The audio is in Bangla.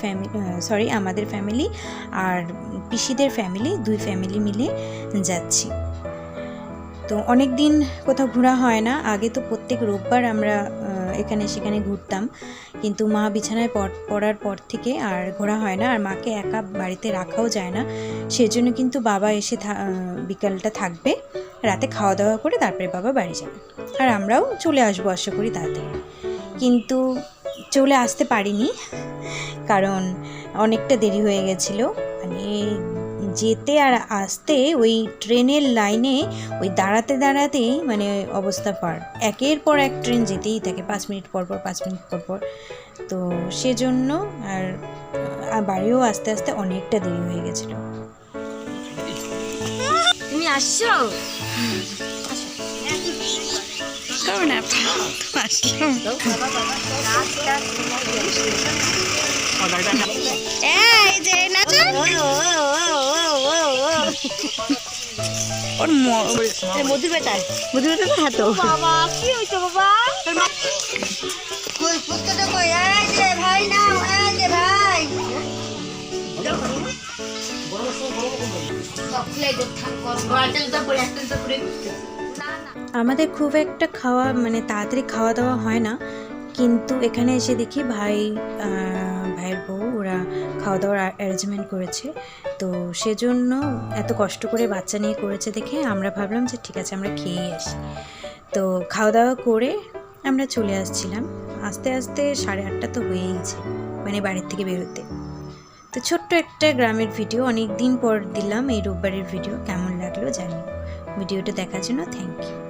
ফ্যামিলি সরি আমাদের ফ্যামিলি আর পিসিদের ফ্যামিলি দুই ফ্যামিলি মিলে যাচ্ছি। তো অনেক দিন কোথাও ঘোরা হয় না, আগে তো প্রত্যেক রোববার আমরা এখানে সেখানে ঘুরতাম। কিন্তু মা বিছানায় পড়- পড়ার পর থেকে আর ঘোরা হয় না, আর মাকে একা বাড়িতে রাখাও যায় না। সেজন্য কিন্তু বাবা এসে বিকালটা থাকবে, রাতে খাওয়া দাওয়া করে তারপরে বাবা বাড়ি যাবে। আর আমরাও চলে আসব আশা করি তাড়াতাড়ি। কিন্তু চলে আসতে পারিনি, কারণ অনেকটা দেরি হয়ে গেছিল। মানে যেতে আর আসতে ওই ট্রেনের লাইনে, ওই দাঁড়াতে দাঁড়াতেই মানে অবস্থা পার একের পর এক ট্রেন যেতেই থাকে, পাঁচ মিনিট পর পর, পাঁচ মিনিট পর পর। তো সেজন্য আর বাড়িও আস্তে আস্তে অনেকটা দেরি হয়ে গেছিল। তুমি আসছো? কারণ এই যে নাচো ওর মধু বেটায় মধু হ্যাঁ তো বাবা কি হইছো বাবা কই ফুচকাটা কই এই যে ভাই না এই যে ভাই আমাদের খুব একটা খাওয়া মানে তাড়াতাড়ি খাওয়া দাওয়া হয় না। কিন্তু এখানে এসে দেখি ভাই ভাইয়ের বউ, ওরা খাওয়া দাওয়ার অ্যারেঞ্জমেন্ট করেছে। তো সেজন্য এত কষ্ট করে বাচ্চা নিয়ে করেছে দেখে আমরা ভাবলাম যে ঠিক আছে, আমরা খেয়েই আসি। তো খাওয়া দাওয়া করে আমরা চলে আসছিলাম। আস্তে আস্তে সাড়ে আটটা তো হয়েইছে মানে বাড়ির থেকে বেরোতে। তো ছোট্ট একটা গ্রামের ভিডিও অনেক দিন পর দিলাম এই রোববারের ভিডিও কেমন লাগল জানি। ভিডিওটা দেখার জন্য থ্যাংক ইউ